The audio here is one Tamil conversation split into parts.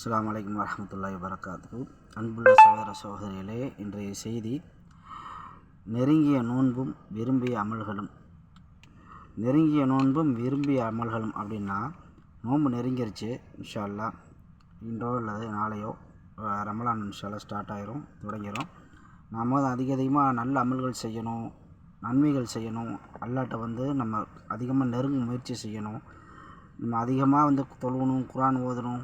அஸ்லாம் வலைக்கம் வரஹ்மத்துல்லாஹி வரகாத்து அன்புள்ள சகோதர சகோதரிகளே இன்றைய செய்தி நெருங்கிய நோன்பும் விரும்பிய அமல்களும். நெருங்கிய நோன்பும் விரும்பிய அமல்களும் அப்படின்னா நோன்பு நெருங்கிருச்சு இன்ஷால்லா இன்றோ அல்லது நாளையோ ரமலான் இன்ஷால்லா ஸ்டார்ட் ஆகிரும் தொடங்கிடும் நாம் வந்து அதிக அதிகமாக நல்ல அமல்கள் செய்யணும் நன்மைகள் செய்யணும் அல்லாட்ட வந்து நம்ம அதிகமாக நெருங்க முயற்சி செய்யணும். நம்ம அதிகமாக வந்து தொழுகணும் குரான் ஓதணும்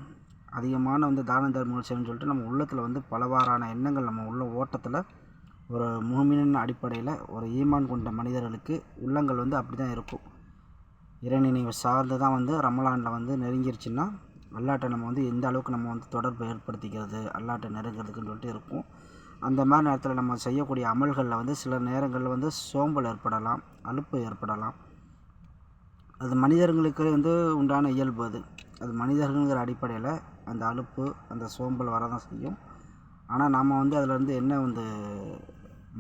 அதிகமான வந்து தான தர்மங்கள் செய்யணும்னு சொல்லிட்டு நம்ம உள்ளத்தில் வந்து பலவாறான எண்ணங்கள் நம்ம உள்ள ஓட்டத்தில் ஒரு முகமினின் அடிப்படையில் ஒரு ஈமான் கொண்ட மனிதர்களுக்கு உள்ளங்கள் வந்து அப்படி தான் இருக்கும். இறைநினைவு சார்ந்து தான் வந்து ரமலானில் வந்து நெருங்கிருச்சுன்னா அல்லாட்டை நம்ம வந்து எந்த அளவுக்கு நம்ம வந்து தொடர்பு ஏற்படுத்திக்கிறது அல்லாட்டை நெருங்கிறதுக்குன்னு சொல்லிட்டு இருக்கும். அந்த மாதிரி நேரத்தில் நம்ம செய்யக்கூடிய அமல்களில் வந்து சில நேரங்களில் வந்து சோம்பல் ஏற்படலாம் அலுப்பு ஏற்படலாம். அது மனிதர்களுக்கு வந்து உண்டான இயல்பு அது. அது மனிதர்கள்ங்கிற அடிப்படையில் அந்த அலுப்பு அந்த சோம்பல் வரதான் செய்யும். ஆனால் நாம் வந்து அதில் என்ன வந்து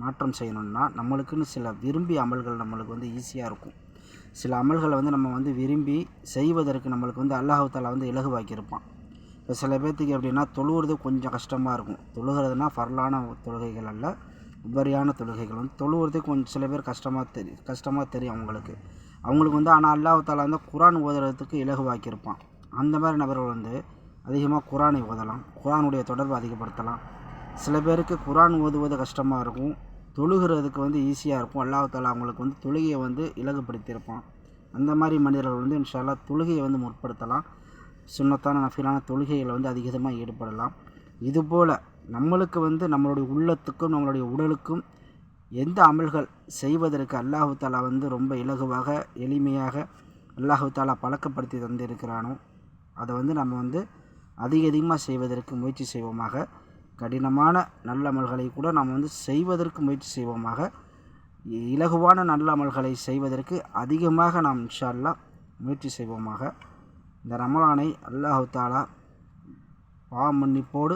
மாற்றம் செய்யணும்னா நம்மளுக்குன்னு சில விரும்பி அமல்கள் நம்மளுக்கு வந்து ஈஸியாக இருக்கும். சில அமல்களை வந்து நம்ம வந்து விரும்பி செய்வதற்கு நம்மளுக்கு வந்து அல்லாஹாலா வந்து இலகுவாக்கியிருப்பான் இப்போ சில பேர்த்துக்கு எப்படின்னா தொழுகிறது கொஞ்சம் கஷ்டமாக இருக்கும். தொழுகிறதுனா பரலான தொழுகைகள் அல்ல உபரியான தொழுகைகள் வந்து தொழுகிறது கொஞ்சம் சில பேர் கஷ்டமாக தெரியும் கஷ்டமாக தெரியும் அவங்களுக்கு. அவங்களுக்கு வந்து ஆனால் அல்லாஹாலா வந்து குரான் ஓதுறதுக்கு இலகுவாக்கியிருப்பான் அந்த மாதிரி நபர்கள் வந்து அதிகமாக குரானை ஓதலாம் குரானுடைய தொடர்பு அதிகப்படுத்தலாம். சில பேருக்கு குரான் ஓதுவது கஷ்டமாக இருக்கும் தொழுகிறதுக்கு வந்து ஈஸியாக இருக்கும். அல்லாஹ் தாலா அவங்களுக்கு வந்து தொழுகையை வந்து இலகுப்படுத்தியிருப்பான். அந்த மாதிரி மனிதர்கள் வந்து இன்ஷால்லா தொழுகையை வந்து முற்படுத்தலாம். சுண்ணத்தான நஃபீலான தொழுகைகளை வந்து அதிகமாக ஈடுபடலாம். இதுபோல் நம்மளுக்கு வந்து நம்மளுடைய உள்ளத்துக்கும் நம்மளுடைய உடலுக்கும் எந்த அமல்கள் செய்வதற்கு அல்லாஹு தாலா வந்து ரொம்ப இலகுவாக எளிமையாக அல்லாஹு தாலா பழக்கப்படுத்தி தந்திருக்கிறானோ அதை வந்து நம்ம வந்து அதிக அதிகமாக செய்வதற்கு முயற்சி செய்வோமாக. கடினமான நல்ல அமல்களை கூட நாம் வந்து செய்வதற்கு முயற்சி செய்வோமாக. இலகுவான நல்ல அமல்களை செய்வதற்கு அதிகமாக நாம் இன்ஷா அல்லாஹ் முயற்சி செய்வோமாக. இந்த ரமலானை அல்லாஹு தாலா பாவ மன்னிப்போடு